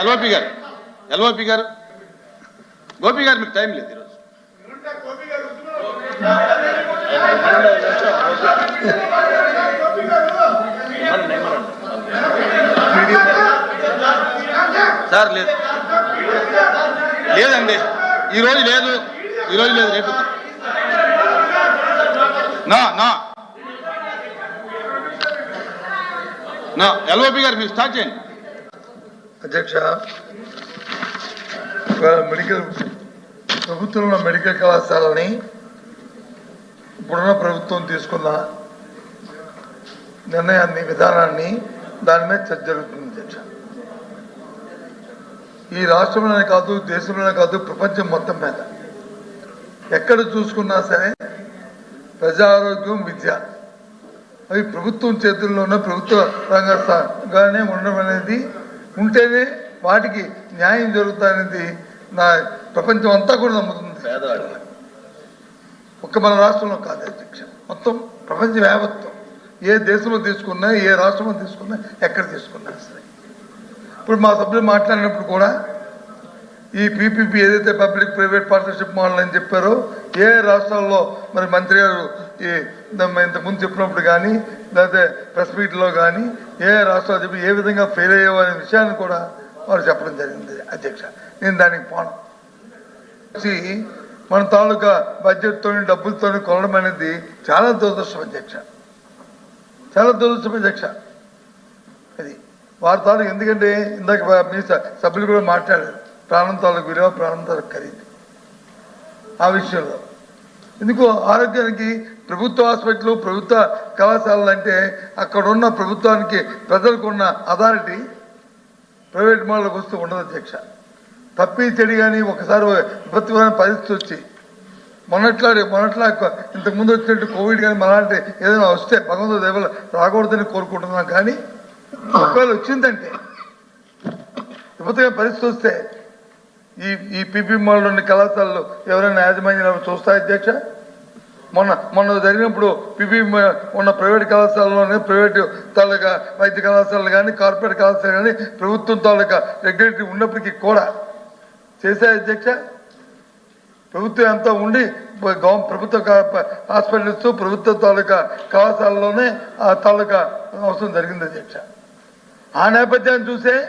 LOP గారు LOP గారు. గోపి గారు మీకు టైం లేదు ఈరోజు. సార్ లేదు. లేదండి. ఈరోజు లేదు. ఈరోజు లేదు రేపు నా నా. నా ఎల్ఓపి గారు మీరు స్టార్ట్ చేయండి. అధ్యక్ష మెడికల్ ప్రభుత్వంలో మెడికల్ కళాశాలని ఇప్పుడున్న ప్రభుత్వం తీసుకున్న నిర్ణయాన్ని విధానాన్ని దాని మీద చర్చ జరుగుతుంది అధ్యక్ష. ఈ రాష్ట్రంలోనే కాదు దేశంలోనే కాదు ప్రపంచం మొత్తం మీద. ఎక్కడ చూసుకున్నా సరే ప్రజా ఆరోగ్యం విద్య. అవి ప్రభుత్వం చేతుల్లోనే ప్రభుత్వ రంగంగానే ఉండడం అనేది ఉంటేనే వాటికి న్యాయం జరుగుతాయనేది నా ప్రపంచం అంతా కూడా నమ్ముతుంది. ఒక్క మన రాష్ట్రంలో కాదు అధ్యక్ష. మొత్తం ప్రపంచ యావత్తం ఏ దేశంలో తీసుకున్నా ఏ రాష్ట్రంలో తీసుకున్నా ఎక్కడ తీసుకున్నా సరే. ఇప్పుడు మా సభ్యులు మాట్లాడినప్పుడు కూడా ఈ పీపీపీ ఏదైతే పబ్లిక్ ప్రైవేట్ పార్ట్నర్షిప్ మోడల్ అని చెప్పారో ఏ రాష్ట్రాల్లో మరి మంత్రి గారు ఈ ఇంతకుముందు చెప్పినప్పుడు కానీ లేకపోతే ప్రెస్ మీట్లో కానీ ఏ రాష్ట్రాలు చెప్పి ఏ విధంగా ఫెయిల్ అయ్యావు అనే విషయాన్ని కూడా వారు చెప్పడం జరిగింది అధ్యక్ష. నేను దానికి పోను. మన తాలూకా బడ్జెట్తో డబ్బులతో కొనడం అనేది చాలా దురదృష్టం అధ్యక్ష. చాలా దురదృష్టం అధ్యక్ష. అది వారి తాలూకు ఎందుకంటే ఇందాక మీ సభ్యులు కూడా మాట్లాడారు. ప్రాణం తాలకు విలువ ప్రాణం తాలూకు ఖరీదు. ఆ విషయంలో. ఎందుకు ఆరోగ్యానికి ప్రభుత్వ హాస్పిటల్ ప్రభుత్వ కళాశాలలు అంటే అక్కడ ఉన్న ప్రభుత్వానికి ప్రజలకు ఉన్న అథారిటీ ప్రైవేట్ మోడల్కి వస్తూ ఉండదు అధ్యక్ష. తప్పి చెడి కానీ ఒకసారి విపత్తుమైన పరిస్థితి వచ్చి మొన్నట్లా మొన్నట్లా ఇంతకు ముందు వచ్చినట్టు కోవిడ్ కానీ మలాంటి ఏదైనా వస్తే భగవంతుడు దేవల రాకూడదని కోరుకుంటున్నాం కానీ ఒకవేళ వచ్చిందంటే విపత్తుగా పరిస్థితి వస్తే ఈ ఈ పీపీ ఉన్న కళాశాలలు ఎవరైనా యాజమాన్యాలు చూస్తా అధ్యక్ష? మొన్న మొన్న జరిగినప్పుడు పీపీ ఉన్న ప్రైవేట్ కళాశాలలోనే ప్రైవేట్ తాలూకా వైద్య కళాశాలలు కానీ కార్పొరేట్ కళాశాలలు కానీ ప్రభుత్వం తాలూకా రెగ్యులేటరీ ఉన్నప్పటికీ కూడా చేసే అధ్యక్ష? ప్రభుత్వం అంతా ఉండి ప్రభుత్వ కా- హాస్పిటల్స్ ప్రభుత్వ తాలూకా కళాశాలలోనే ఆ తాలూకా అవసరం జరిగింది అధ్యక్ష. ఆ నేపథ్యాన్ని చూసే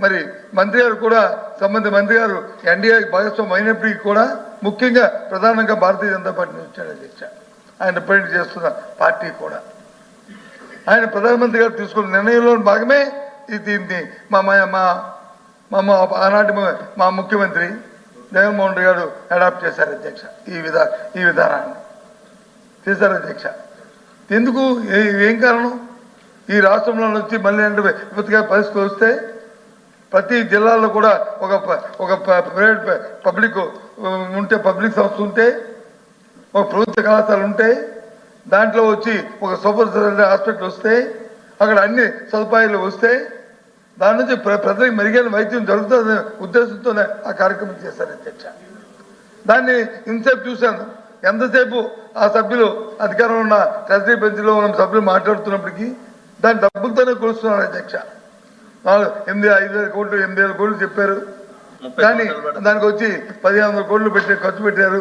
మరి మంత్రి గారు కూడా సంబంధ మంత్రి గారు ఎన్డీఏ భాగస్వామ్యం అయినప్పటికీ కూడా ముఖ్యంగా ప్రధానంగా భారతీయ జనతా పార్టీ నుంచి అధ్యక్ష ఆయన రిప్రజెంట్ చేస్తున్న పార్టీ కూడా. ఆయన ప్రధానమంత్రి గారు తీసుకున్న నిర్ణయంలో భాగమే ఈ దీన్ని మా మా మా మా ఆనాటి మా- మా ముఖ్యమంత్రి జగన్మోహన్ రెడ్డి గారు అడాప్ట్ చేశారు అధ్యక్ష ఈ విధా ఈ విధానాన్ని. చేశారు అధ్యక్ష. ఎందుకు ఏం కారణం? ఈ రాష్ట్రంలో వచ్చి మళ్ళీ అంటే విపత్తిగా పరిస్థితి వస్తే ప్రతి జిల్లాలో కూడా ఒక ప- ఒక ప్రైవేట్ పబ్లిక్ ఉంటే పబ్లిక్ సంస్థ ఉంటే ఒక ప్రభుత్వ కళాశాల ఉంటే దాంట్లో వచ్చి ఒక సూపర్ స్పెషాలిటీ హాస్పిటల్ వస్తే అక్కడ అన్ని సదుపాయాలు వస్తే దాని నుంచి ప్ర- ప్రజలకు మెరుగైన వైద్యం జరుగుతుందనే ఉద్దేశంతోనే ఆ కార్యక్రమం చేశారు అధ్యక్ష. దాన్ని ఇంతసేపు చూశాను. ఎంతసేపు ఆ సభ్యులు అధికారంలో ఉన్న ట్రెజరీ బెంచ్లో ఉన్న సభ్యులు మాట్లాడుతున్నప్పటికీ దాని డబ్బులతోనే కొలుస్తున్నారు అధ్యక్ష. ఎనిమిది ఐదు వేల కోట్లు ఎనిమిది వేల కోట్లు చెప్పారు. కానీ దానికి వచ్చి పదిహేను వందల కోట్లు పెట్టి ఖర్చు పెట్టారు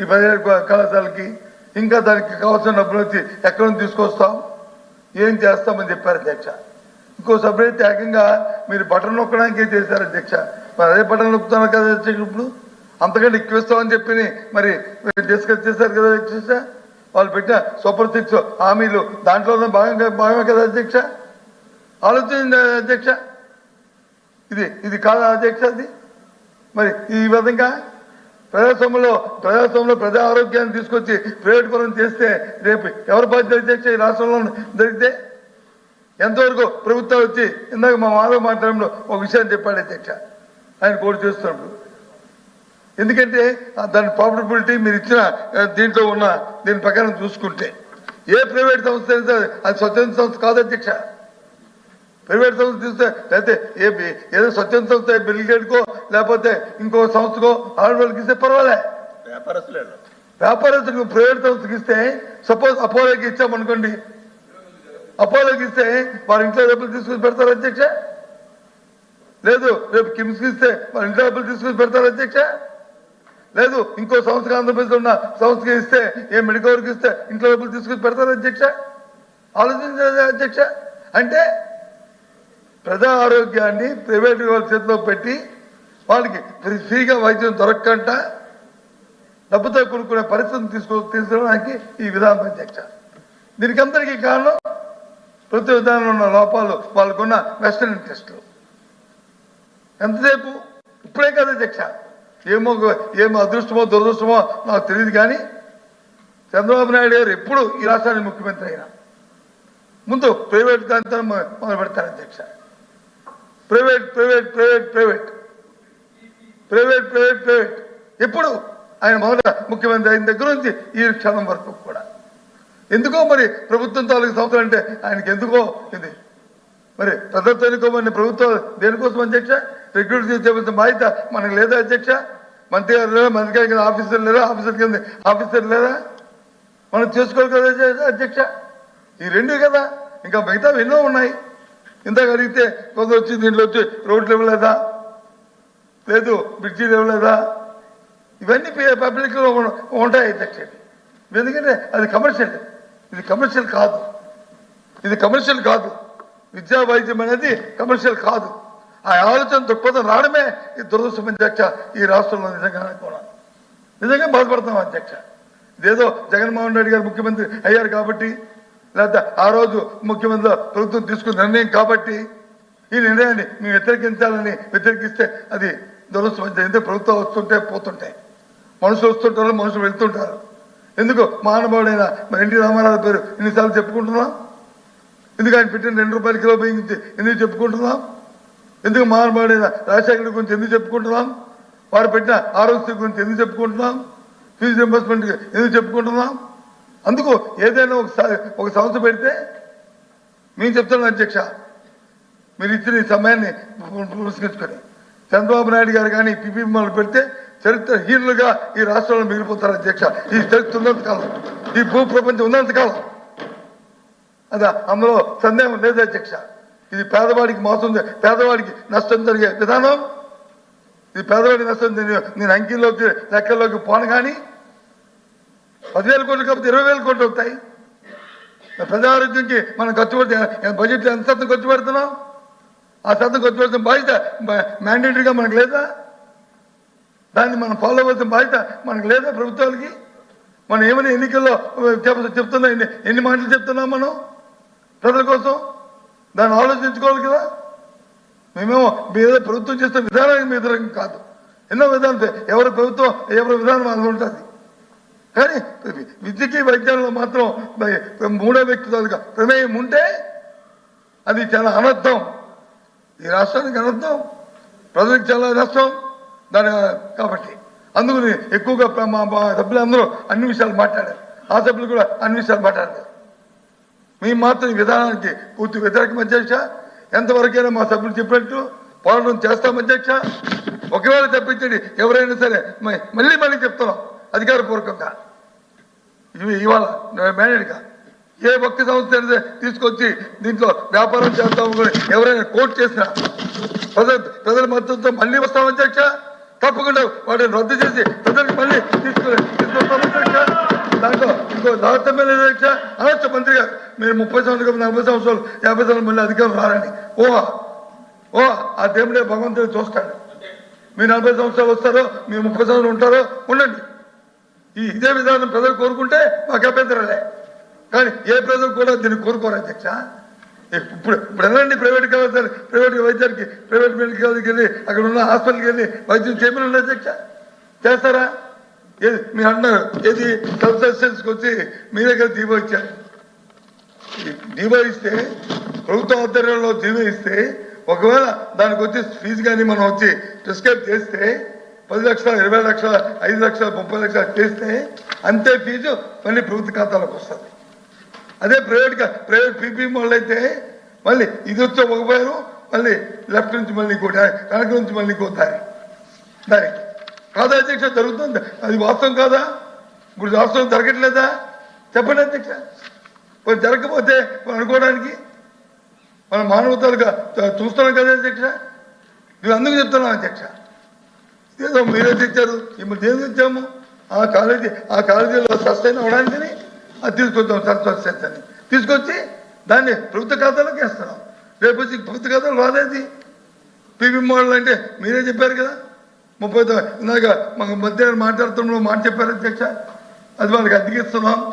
ఈ పదిహేడు కళాశాలకి. ఇంకా దానికి కావాల్సిన డబ్బులు వచ్చి ఎక్కడ నుంచి తీసుకొస్తాం? ఏం చేస్తామని చెప్పారు అధ్యక్ష. ఇంకో సభ్యులైతే ఏకంగా మీరు బటన్ నొక్కడానికే చేశారు అధ్యక్ష. మరి అదే బటన్ నొక్కుతున్నారు కదా అధ్యక్ష ఇప్పుడు? అంతకంటే ఎక్కువ ఇస్తామని చెప్పి మరి డిస్కస్ చేశారు కదా అధ్యక్ష? వాళ్ళు పెట్టిన సూపర్ సిక్స్ హామీలు దాంట్లోనే భాగంగా భాగమే కదా అధ్యక్ష? ఆలోచించింది అధ్యక్ష? ఇది ఇది కాదా అధ్యక్ష అది? మరి ఈ విధంగా ప్రజాస్వామ్యంలో ప్రజాస్వామ్యంలో ప్రజా ఆరోగ్యాన్ని తీసుకొచ్చి ప్రైవేట్ పరం చేస్తే రేపు ఎవరి బాధ్యత అధ్యక్ష ఈ రాష్ట్రంలో జరిగితే? ఎంతవరకు ప్రభుత్వం వచ్చి ఇందాక మా మాధవ్ మాట్లాడంలో ఒక విషయాన్ని చెప్పాడు అధ్యక్ష. ఆయన కోడి చేస్తున్నప్పుడు. ఎందుకంటే దాని ప్రాఫిటబిలిటీ మీరు ఇచ్చిన దీంట్లో ఉన్న దీని ప్రకారం చూసుకుంటే. ఏ ప్రైవేట్ సంస్థ అయినా అది స్వచ్ఛంద సంస్థ కాదు అధ్యక్ష. ప్రైవేట్ సంస్థ తీస్తే లేకపోతే ఏ ఏదో స్వచ్ఛంద సంస్థ బిల్ గేట్కో లేకపోతే ఇంకో సంస్థకో అలాంటి వాళ్ళకి ఇస్తే పర్వాలే. వ్యాపారస్తులే వ్యాపారస్తులకు ప్రైవేట్ సంస్థకి ఇస్తే సపోజ్ అపోలోకి ఇచ్చామనుకోండి అపోలోకి ఇస్తే వారి ఇంట్లో డబ్బులు తీసుకుని పెడతారు అధ్యక్ష? లేదు రేపు కిమ్స్కి ఇస్తే వాళ్ళ ఇంటి డబ్బులు తీసుకొని పెడతారు అధ్యక్ష? లేదు ఇంకో సంస్థకి ఆంధ్రప్రదేశ్ ఉన్న సంస్థకి ఇస్తే ఏ మెడికల్కి ఇస్తే ఇంట్లో డబ్బులు తీసుకొని పెడతారు అధ్యక్ష? ఆలోచించారు అధ్యక్ష? అంటే ప్రజా ఆరోగ్యాన్ని ప్రైవేట్ వాళ్ళ చేతిలో పెట్టి వాళ్ళకి ఫ్రీగా వైద్యం దొరకకంట డబ్బుతో కొనుక్కునే పరిస్థితిని తీసుకో తీసుకోవడానికి ఈ విధానం అధ్యక్ష. దీనికి అందరికీ కారణం ప్రతి విధానంలో ఉన్న లోపాలు వాళ్ళకున్న వెస్టర్న్ ఇంట్రెస్ట్. ఎంతసేపు? ఇప్పుడే కదా అధ్యక్ష. ఏమో ఏమో అదృష్టమో దురదృష్టమో నాకు తెలియదు కానీ చంద్రబాబు నాయుడు గారు ఎప్పుడు ఈ రాష్ట్రానికి ముఖ్యమంత్రి అయినా. ముందు ప్రైవేట్ దాంతో మొదలు పెడతారు అధ్యక్ష. Private private private private. Private private private. ఎప్పుడు ఆయన మొదట ముఖ్యమంత్రి అయిన దగ్గర నుంచి ఈ క్షణం వరకు కూడా. ఎందుకో మరి ప్రభుత్వం తాలూకు సంవత్సరం అంటే ఆయనకి ఎందుకో ఇది? మరి ప్రజలతో ఎన్నుకోమని ప్రభుత్వం దేనికోసం అధ్యక్ష? రెగ్యులర్ చేయవలసిన బాధ్యత మనకు లేదా అధ్యక్ష? మంత్రి గారు లేరా? మంత్రి గారి కింద ఆఫీసర్ లేరా? ఆఫీసర్ కింద ఆఫీసర్ లేరా? మనం చేసుకోవాలి కదా అధ్యక్ష- అధ్యక్ష ఈ రెండు కదా. ఇంకా మిగతా ఎన్నో ఉన్నాయి. ఇంత అడిగితే కొంత వచ్చి దీంట్లో వచ్చి రోడ్లు ఇవ్వలేదా? లేదు బ్రిడ్జీలు ఇవ్వలేదా? ఇవన్నీ పబ్లిక్లో ఉంటాయి అధ్యక్ష ఎందుకంటే అది కమర్షియల్. ఇది కమర్షియల్ కాదు. ఇది కమర్షియల్ కాదు. విద్యా వైద్యం అనేది కమర్షియల్ కాదు. ఆ ఆలోచన దృక్పథం రావడమే ఈ దురదృష్టం అధ్యక్ష ఈ రాష్ట్రంలో నిజంగా కూడా నిజంగా బాధపడతాం అధ్యక్ష. ఇదేదో జగన్మోహన్ రెడ్డి గారు ముఖ్యమంత్రి అయ్యారు కాబట్టి లేదా ఆ రోజు ముఖ్యమంత్రి ప్రభుత్వం తీసుకున్న నిర్ణయం కాబట్టి ఈ నిర్ణయాన్ని మేము వ్యతిరేకించాలని వ్యతిరేకిస్తే అది దురదృష్టం. ఎందుకు ప్రభుత్వం వస్తుంటే పోతుంటాయి. మనుషులు వస్తుంటారు మనుషులు వెళ్తుంటారు. ఎందుకు మహానుభావుడైన మరి ఎన్టీ రామారావు పేరు ఎన్నిసార్లు చెప్పుకుంటున్నాం? ఎందుకు ఆయన పెట్టిన రెండు రూపాయల కిలో ఉపయోగించి ఎందుకు చెప్పుకుంటున్నాం? ఎందుకు మహానుభావుడైన రాజశేఖర్ గురించి ఎందుకు చెప్పుకుంటున్నాం? వారు పెట్టిన ఆరోగ్య గురించి ఎందుకు చెప్పుకుంటున్నాం? ఫీజు రింబర్స్మెంట్ ఎందుకు చెప్పుకుంటున్నాం? అందుకు ఏదైనా ఒక ఒక సంస్థ పెడితే మేము చెప్తున్నాం అధ్యక్ష. మీరు ఇచ్చిన ఈ సమయాన్ని పురస్కరించుకొని. చంద్రబాబు నాయుడు గారు కానీ పిపి మిమ్మల్ని పెడితే చరిత్ర హీనులుగా ఈ రాష్ట్రంలో మిగిలిపోతారు అధ్యక్ష. ఈ చరిత్ర ఉన్నంత కాలం ఈ భూ ప్రపంచం ఉన్నంత కాలం అదా అందులో సందేహం లేదు అధ్యక్ష. ఇది పేదవాడికి మోసం పేదవాడికి నష్టం జరిగే విధానం. ఇది పేదవాడికి నష్టం నేను నేను లెక్కల్లోకి పోను కానీ పదివేల కోట్లు కాకపోతే ఇరవై వేల కోట్లు అవుతాయి. ప్రజారోగ్యంకి మనం ఖర్చు పెడితే బడ్జెట్ ఎంత శాతం ఖర్చు పెడుతున్నాం? ఆ శాతం ఖర్చు పెడుతున్న బాధ్యత మ్యాండేటరీగా మనకు లేదా? దాన్ని మనం ఫాలో అవ్వాల్సిన బాధ్యత మనకు లేదా ప్రభుత్వాలకి? మనం ఏమైనా ఎన్నికల్లో చెప్తున్నా ఎన్ని ఎన్ని మాటలు చెప్తున్నాం మనం ప్రజల కోసం? దాన్ని ఆలోచించుకోవాలి కదా. మేమేమో ఏదో ప్రభుత్వం చేస్తున్న విధానానికి మీ కాదు. ఎన్నో విధానం ఎవరి ప్రభుత్వం ఎవరి విధానం వాళ్ళు ఉంటుంది. కానీ విద్యకి వైద్యంలో మాత్రం మూడో వ్యక్తి తాలూకా ప్రమేయం ఉంటే అది చాలా అనర్థం. ఈ రాష్ట్రానికి అనర్థం. ప్రజలకు చాలా నష్టం దాని కాబట్టి అందుకని ఎక్కువగా మా మా సభ్యులందరూ అన్ని విషయాలు మాట్లాడారు. ఆ సభ్యులు కూడా అన్ని విషయాలు మాట్లాడారు. మేము మాత్రం ఈ విధానానికి పూర్తి వ్యతిరేకం అధ్యక్ష. ఎంతవరకైనా మా సభ్యులు చెప్పినట్టు పోరాటం చేస్తాం అధ్యక్ష. ఒకవేళ తప్పించండి ఎవరైనా సరే మళ్ళీ మళ్ళీ చెప్తున్నాం. అధికారపూర్వకంగా. ఇవాళ మేనేజ్గా ఏ భక్తి సంస్థ అయినా తీసుకొచ్చి దీంట్లో వ్యాపారం చేస్తాము కూడా ఎవరైనా కోర్టు చేసినా ప్రజల ప్రజల మద్దతుతో మళ్ళీ వస్తాం అధ్యక్ష? తప్పకుండా వాటిని రద్దు చేసి ప్రజలకు మళ్ళీ తీసుకుని తీసుకొస్తాం అధ్యక్ష? దాంట్లో ఇంకో దాతమే లేదు అధ్యక్ష అనొచ్చు మంత్రి గారు. మీరు ముప్పై సంవత్సరాలు నలభై సంవత్సరాలు యాభై సంవత్సరాలు మళ్ళీ అధికారం రారని. ఓ ఓ ఆ దేవుడే భగవంతుడు చూస్తాడు. మీరు నలభై సంవత్సరాలు వస్తారో మీరు ముప్పై సంవత్సరాలు ఉంటారో ఉండండి. ఈ ఇదే విధానం ప్రజలు కోరుకుంటే మాకు అభ్యంతరలే. కానీ ఏ ప్రజలు కూడా దీన్ని కోరుకోరు అధ్యక్ష. ఇప్పుడు ఇప్పుడు వెళ్ళండి ప్రైవేట్ కావాలి ప్రైవేట్ వైద్యానికి ప్రైవేట్ మెడికల్ కాలేజీకి వెళ్ళి అక్కడ ఉన్న హాస్పిటల్కి వెళ్ళి వైద్యం చేయమని అధ్యక్ష? చేస్తారా? ఏది మీ అన్న ఏది సెల్ఫ్ వచ్చి మీ దగ్గర దీపో ఇచ్చారు. ఈ ఇస్తే ప్రభుత్వ ఆధ్వర్యంలో జీవో ఇస్తే ఒకవేళ దానికి వచ్చి ఫీజు కానీ మనం వచ్చి ప్రిస్క్రైబ్ చేస్తే పది లక్షల ఇరవై లక్షల ఐదు లక్షల ముప్పై లక్షల చేస్తే అంతే ఫీజు మళ్ళీ ప్రభుత్వ ఖాతాలోకి వస్తుంది. అదే ప్రైవేట్గా ప్రైవేట్ పీపీ వాళ్ళు అయితే మళ్ళీ ఇది వచ్చే ఒక పేరు మళ్ళీ లెఫ్ట్ నుంచి మళ్ళీ ఇంకోటి కనక నుంచి మళ్ళీ ఇంకో దారి. దానికి కాదా అధ్యక్ష జరుగుతుంది? అది వాస్తవం కాదా? ఇప్పుడు వాస్తవం జరగట్లేదా? చెప్పండి అధ్యక్ష. మరి జరగకపోతే అనుకోవడానికి మన మానవతలుగా చూస్తున్నాం కదా అధ్యక్ష. నువ్వు అందుకు చెప్తున్నాం అధ్యక్ష. ఏదో మీరే తెచ్చారు. ఇప్పుడు దేని తెచ్చాము? ఆ కాలేజీ ఆ కాలేజీలో సస్టైన్ అవడానికి అది తీసుకొచ్చాం సర్వసెస్ అని తీసుకొచ్చి దాన్ని ప్రభుత్వ ఖాతాలోకి వేస్తున్నాం. రేపు వచ్చి ప్రభుత్వ ఖాతాలు రాదేది పీవీ మోడల్ అంటే మీరే చెప్పారు కదా? ముప్పై ఇందాక మాకు మధ్యాహ్నం మాట్లాడుతున్న మాట చెప్పారు అధ్యక్ష. అది వాళ్ళకి అద్దెకిస్తున్నాం.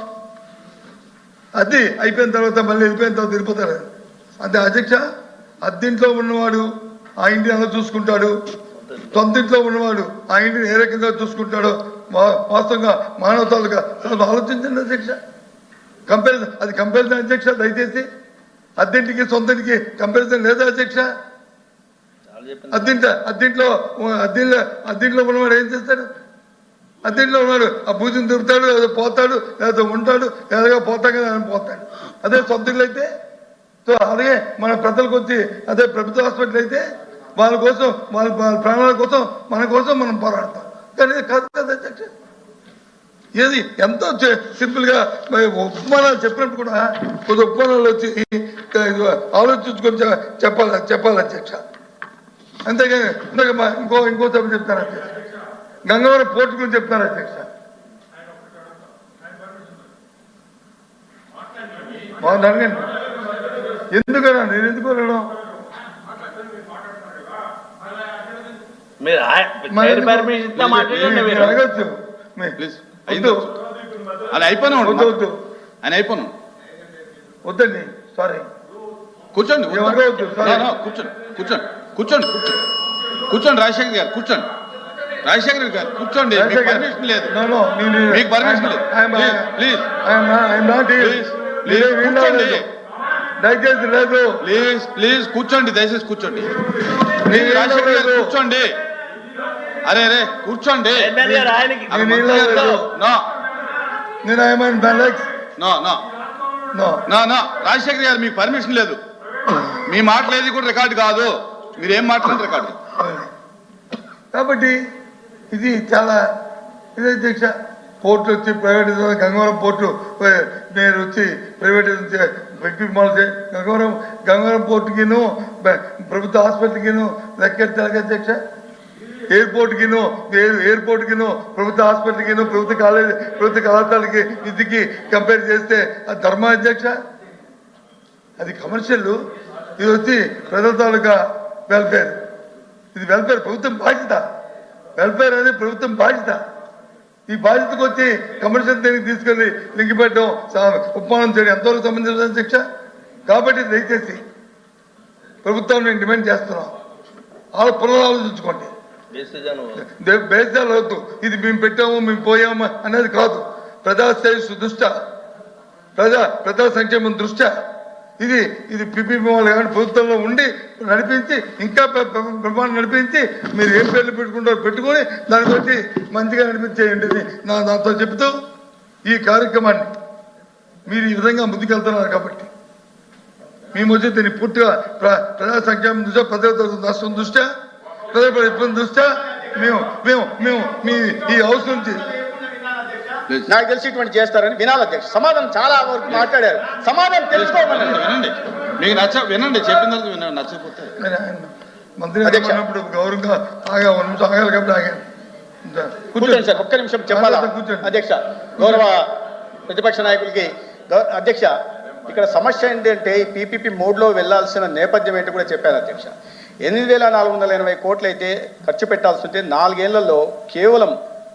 అది అయిపోయిన తర్వాత మళ్ళీ వెళ్ళిపోయిన తర్వాత వెళ్ళిపోతారు. అంటే అధ్యక్ష అద్దెంట్లో ఉన్నవాడు ఆ ఇంటిని ఎలా చూసుకుంటాడు? సొంత ఇంట్లో ఉన్నవాడు ఆ ఇంటిని ఏ రకంగా చూసుకుంటాడో వాస్తవంగా మానవతాలుగా ఆలోచించండి అధ్యక్ష. కంపారిజన్ అది కంపారిజన్ అధ్యక్ష దయచేసి అద్దెంటికి సొంతటికి కంపారిజన్ లేదా అధ్యక్ష? అద్దెంట అద్దెంట్లో అద్దెంట్లో అద్దెంట్లో ఉన్నవాడు ఏం చేస్తాడు? అద్దెంట్లో ఉన్నాడు ఆ పూజను తిరుగుతాడు లేదా పోతాడు లేదా ఉంటాడు లేదా పోతాం కదా అని పోతాడు. అదే సొంత ఇల్లు అయితే? సో అలాగే మన ప్రజలకు వచ్చి అదే ప్రభుత్వ హాస్పిటల్ అయితే వాళ్ళ కోసం వాళ్ళ వాళ్ళ ప్రాణాల కోసం మన కోసం మనం పోరాడతాం. కానీ కాదు కదా అధ్యక్ష ఏది? ఎంతో సింపుల్గా ఉపమానాలు చెప్పినప్పుడు కూడా కొద్ది ఉపమానాలు వచ్చి ఆలోచించుకొని చెప్పాలి చెప్పాలి అధ్యక్ష అంతేగాని ఇందాక మా ఇంకో ఇంకో సభ చెప్తాను అధ్యక్ష గంగవరం పోర్టు గురించి చెప్తాను అధ్యక్ష బాగుంది అడగండి. ఎందుకన్నా నేను ఎందుకు వెళ్ళడం మీరు? పర్మిషన్ ఇస్తే మాట్లాడండి ప్లీజ్. అయింది అది అయిపోయినా వద్దు. వద్దు. ఆయన అయిపోను వద్దండి. సారీ కూర్చోండి కూర్చోండి కూర్చోండి కూర్చోండి కూర్చోండి. కూర్చోండి రాజశేఖర్ గారు కూర్చోండి. రాజశేఖర్ గారు కూర్చోండి. మీకు పర్మిషన్ లేదు. మీకు permission లేదు. కూర్చోండి. దయచేసి లేదు. ప్లీజ్ ప్లీజ్ కూర్చోండి దయచేసి కూర్చోండి. రాజశేఖర్ గారు. కూర్చోండి. అరే అరే కూర్చోండి. రాజశేఖర్ గారు మీకు పర్మిషన్ లేదు. మీ మాటలు ఏది కూడా రికార్డు కాదు. మీరు ఏం మాట్లాడిన రికార్డు? కాబట్టి ఇది చాలా ఇది అధ్యక్ష పోర్టు వచ్చి ప్రైవేట్ గంగవరం పోర్టు నేను వచ్చి ప్రైవేట్ వ్యక్తి మాల్ గంగవరం గంగవరం పోర్టుకిను ప్రభుత్వ హాస్పిటల్కిను లెక్కెట్టాలి అధ్యక్ష. ఎయిర్పోర్ట్కిను ఎయిర్పోర్ట్కిను ప్రభుత్వ హాస్పిటల్కిను ప్రభుత్వ కాలేజ్ ప్రభుత్వ కళాశాలకి ఇదికి కంపేర్ చేస్తే అది ధర్మ అధ్యక్ష? అది కమర్షియల్ ఇది వచ్చి ప్రజల తాలూకా వెల్ఫేర్ ఇది వెల్ఫేర్ ప్రభుత్వం బాధ్యత. వెల్ఫేర్ అనేది ప్రభుత్వం బాధ్యత. ఈ బాధ్యతకు వచ్చి కమర్షియల్ దీనికి తీసుకెళ్ళి లింక్ పెట్టడం ఉపమానం చేయడం ఎంతవరకు సంబంధించిన శిక్ష కాబట్టి దయచేసి ప్రభుత్వం నేను డిమాండ్ చేస్తున్నాం. వాళ్ళు పునరాలోచించుకోండి. బేజాలు ఇది మేము పెట్టాము మేము పోయాము అనేది కాదు. ప్రజా శ్రేయస్సు దృష్ట్యా ప్రజా ప్రజా సంక్షేమం దృష్ట్యా ఇది ఇది పిపిపి వాళ్ళు కానీ ప్రభుత్వంలో ఉండి నడిపించి ఇంకా బ్రహ్మాండం ప్రమాణం నడిపించి మీరు ఏం పేర్లు పెట్టుకుంటారో పెట్టుకొని దాన్ని బట్టి మంచిగా నడిపించేయండి నా దాంతో చెబుతూ ఈ కార్యక్రమాన్ని మీరు ఈ విధంగా ముందుకెళ్తున్నారు కాబట్టి. మేము వచ్చి దీన్ని పూర్తిగా ప్ర- ప్రజా సంక్షేమం దృష్ట్యా ప్రజల దృష్ట్యా ప్రజల ఇబ్బంది దృష్ట్యా మేము మేము మేము మీ ఈ హౌస్ నుంచి నాకు తెలిసి ఇటువంటి చేస్తారని వినాలి అధ్యక్ష. సమాధానం చాలా వరకు మాట్లాడారు. సమాధానం తెలుసుకోమని వినండి మీకు నచ్చ వినండి. చెప్పిన తర్వాత వినండి నచ్చకపోతే. మంత్రి అధ్యక్ష. గౌరవంగా ఆగా ఒక నిమిషం ఆగాలి కాబట్టి ఆగాను. కూర్చోండి సార్ ఒక్క నిమిషం చెప్పాలా? కూర్చోండి. అధ్యక్ష గౌరవ ప్రతిపక్ష నాయకులకి అధ్యక్ష ఇక్కడ సమస్య ఏంటంటే పీపీపీ మోడ్లో వెళ్ళాల్సిన నేపథ్యం ఏంటి కూడా చెప్పారు అధ్యక్ష. ఎనిమిది వేల నాలుగు వందల ఎనభై కోట్లు అయితే ఖర్చు పెట్టాల్సి ఉంటే నాలుగేళ్ళలో కేవలం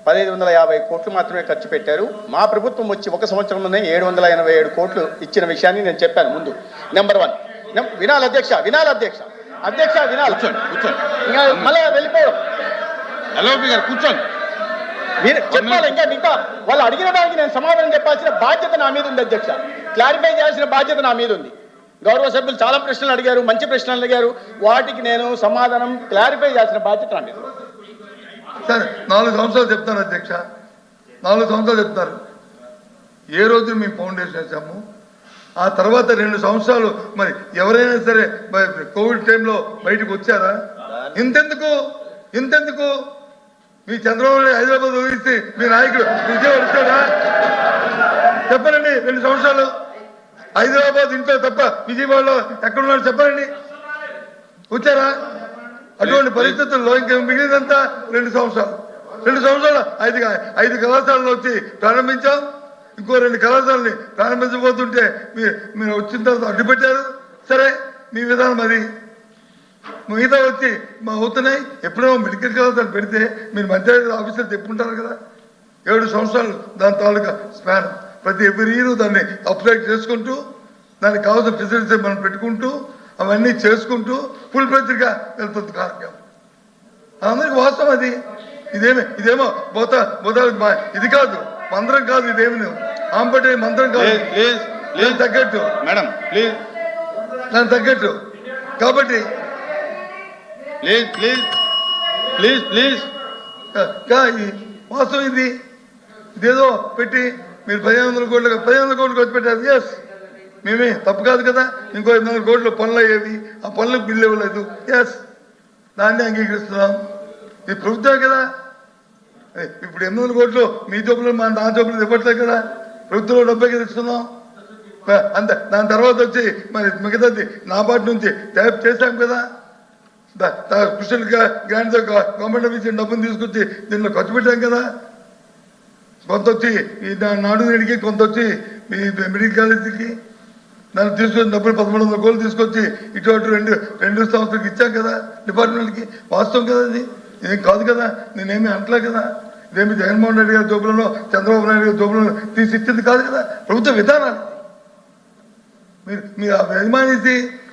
పదిహేను వందల యాభై కోట్లు మాత్రమే ఖర్చు పెట్టారు. మా ప్రభుత్వం వచ్చి ఒక సంవత్సరంలోనే ఏడు వందల ఎనభై ఏడు కోట్లు ఇచ్చిన విషయాన్ని నేను చెప్పాను ముందు. నెంబర్ వన్ వినాలి అధ్యక్ష వినాలి అధ్యక్ష. అధ్యక్ష వినాలి. కూర్చోండి కూర్చోండి. ఇంకా మళ్ళీ వెళ్ళిపోవడం ఎల్ఓపి గారు కూర్చోండి. మీరు చెప్పాలి ఇంకా ఇంకా వాళ్ళు అడిగిన దానికి నేను సమాధానం చెప్పాల్సిన బాధ్యత నా మీద ఉంది అధ్యక్ష. క్లారిఫై చేయాల్సిన బాధ్యత నా మీద ఉంది. గౌరవ సభ్యులు చాలా ప్రశ్నలు అడిగారు మంచి ప్రశ్నలు అడిగారు. వాటికి నేను సమాధానం క్లారిఫై చేయాల్సిన బాధ్యత నా సరే నాలుగు సంవత్సరాలు చెప్తాను అధ్యక్ష. నాలుగు సంవత్సరాలు చెప్తారు. ఏ రోజు మీ ఫౌండేషన్ వేసాము? ఆ తర్వాత రెండు సంవత్సరాలు మరి ఎవరైనా సరే మరి కోవిడ్ టైంలో బయటకు వచ్చారా? ఇంతెందుకు? ఇంతెందుకు? మీ చంద్రబాబు హైదరాబాద్ ఊహిస్తే మీ నాయకుడు విజయవాడ వచ్చాడా? చెప్పనండి రెండు సంవత్సరాలు. హైదరాబాద్ ఇంట్లో తప్ప విజయవాడలో ఎక్కడున్నాడు చెప్పండి వచ్చారా? అటువంటి పరిస్థితుల్లో ఇంకా మిగిలినంతా రెండు సంవత్సరాలు. రెండు సంవత్సరాలు ఐదు ఐదు కళాశాలలు వచ్చి ప్రారంభించాం. ఇంకో రెండు కళాశాలని ప్రారంభించబోతుంటే మీరు మీరు వచ్చిన తర్వాత అడ్డుపెట్టారు. సరే మీ విధానం అది. మిగతా వచ్చి మా అవుతున్నాయి. ఎప్పుడో మెడికల్ కళాశాల పెడితే మీరు మధ్య ఆఫీసర్ చెప్పుకుంటారు కదా. ఏడు సంవత్సరాలు దాని తాలూకా స్పాన్. ప్రతి ఎవ్రీ ఇయర్ దాన్ని అప్లై చేసుకుంటూ దానికి కావాల్సిన ఫెసిలిటీస్ మనం పెట్టుకుంటూ అవన్నీ చేసుకుంటూ ఫుల్గా వెళ్తుంది కార్యక్రమం. అందరికి వాస్తవం అది. ఇదేమి ఇదేమో బోత బోత ఇది కాదు మంత్రం కాదు ఇదేమి ఆంపటే మంత్రం కాదు. దానికి తగ్గట్టు. మేడం ప్లీజ్ దానికి తగ్గట్టు. కాబట్టి ప్లీజ్ ప్లీజ్ ప్లీజ్ ప్లీజ్ వాస్తవం ఇది. ఇదేదో పెట్టి మీరు పదిహేను వందల కోట్లు పదిహేను వందల కోట్లు ఖర్చు పెట్టారు. ఎస్ మేమే. తప్పు కాదు కదా. ఇంకో ఎనిమిది వందల కోట్లు పనులు అయ్యేవి. ఆ పనులకు బిల్లు ఇవ్వలేదు. ఎస్ దాన్ని అంగీకరిస్తున్నాం. ఇది ప్రభుత్వం కదా. ఇప్పుడు ఎనిమిది వందల కోట్లు మీ జోబులు మా నా జోబులు ఇవ్వట్లేదు కదా. ప్రభుత్వంలో డబ్బే కదా ఇస్తున్నాం అంతే. దాని తర్వాత వచ్చి మరి మిగతాది నా పాటి నుంచి ట్యాప్ చేశాం కదా. ద- ద- గవర్నమెంట్ ఇచ్చిన డబ్బును తీసుకొచ్చి దీనిలో ఖర్చు పెట్టాం కదా. కొంత వచ్చి ఈ నాడు నేడికి కొంత వచ్చి మీ మెడికల్ కాలేజీకి దాన్ని తీసుకొని డబ్బులు పదమూడు వందల కోట్లు తీసుకొచ్చి ఇటు అటు రెండు రెండు సంవత్సరాలకి ఇచ్చాం కదా డిపార్ట్మెంట్కి వాస్తవం కదా అది? ఏం కాదు కదా? నేనేమి అంటలే కదా? ఇదేమి జగన్మోహన్ రెడ్డి గారి జోబులలో చంద్రబాబు నాయుడు గారి జోబులను తీసి ఇచ్చింది కాదు కదా? ప్రభుత్వ విధానాలు. మీరు మీరు ఆ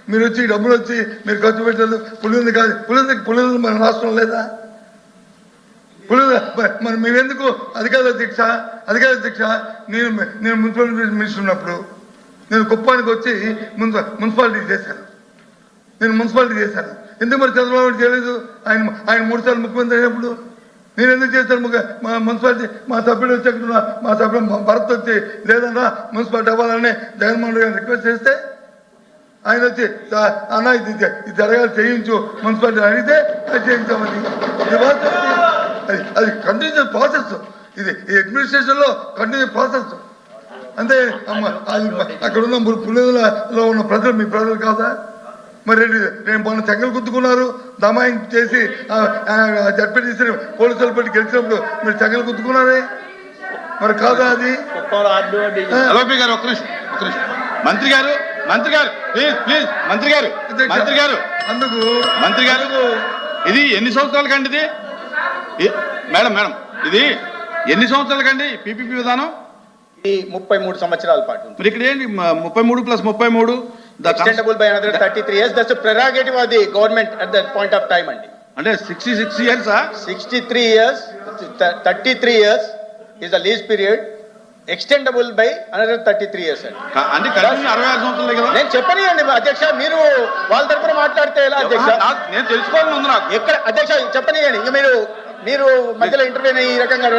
మీరు వచ్చి డబ్బులు వచ్చి మీరు ఖర్చు పెట్టారు పులింది కాదు పులింది పులింది మన రాష్ట్రం లేదా? పులింది మరి మేమెందుకు అధికార దీక్ష అధికార దీక్ష? నేను నేను మున్సిపల్ మినిస్టర్ ఉన్నప్పుడు నేను కుప్పానికి వచ్చి మున్సి మున్సిపాలిటీ చేశాను. నేను మున్సిపాలిటీ చేశాను. ఎందుకు మరి చంద్రబాబు నాయుడు చేయలేదు? ఆయన ఆయన మూడుసార్లు ముఖ్యమంత్రి అయినప్పుడు నేను ఎందుకు చేశాను? ముఖ్య మా మున్సిపాలిటీ మా సభ్యుడు వచ్చి మా సభ్యుడు మా భరత్ వచ్చి లేదన్నా మున్సిపాలిటీ అవ్వాలని జగన్మోహన్ రెడ్డి రిక్వెస్ట్ చేస్తే ఆయన వచ్చి అన్న ఇది ఇది- జరగాలి చేయించు. మున్సిపాలిటీ అడిగితే అది చేయించామని. అది అది కంటిన్యూస్ ప్రాసెస్ ఇది ఈ అడ్మినిస్ట్రేషన్లో కంటిన్యూ ప్రాసెస్ అంతే అమ్మ అది అక్కడ ఉన్న పులిలో ఉన్న ప్రజలు మీ ప్రజలు కాదా? మరి రెండు- నేను మొన్న చెంగలు గుద్దుకున్నారు. దమాయి చేసి జడ్పీటీసీ పోలీసులు పెట్టి గెలిచినప్పుడు మీరు చెంగలు గుద్దుకున్నారే? మరి కాదా అది? గారు ఒక్క నిమిషం ఒక్క నిమిషం. మంత్రి గారు మంత్రి గారు ప్లీజ్ ప్లీజ్ మంత్రి గారు మంత్రి గారు. అందుకు మంత్రి గారు ఇది ఎన్ని సంవత్సరాల కండి ఇది ఇ- మేడం మేడం ఇది ఎన్ని సంవత్సరాల కండి పీపీపీ విధానం? ఈ ముప్పై మూడు సంవత్సరాల పాటు మరి ఇక్కడ ఏంటి ముప్పై మూడు ప్లస్ ముప్పై మూడు? Extendable by another thirty three years that's prerogative of the government at that point of time అండి. అంటే sixty six ఇయర్సా sixty three years thirty three years is the lease period extendable by another thirty three years అండి నేను చెప్పనియండి అధ్యక్ష మీరు వాళ్ళ తరపున మాట్లాడితే ఎలా అధ్యక్ష? నేను తెలుసుకోవాలని ఉంది నాకు. ఎక్కడ అధ్యక్ష చెప్పనియండి ఇంక మీరు మీరు మధ్యలో ఇంటర్వ్యూ ఈ రకంగా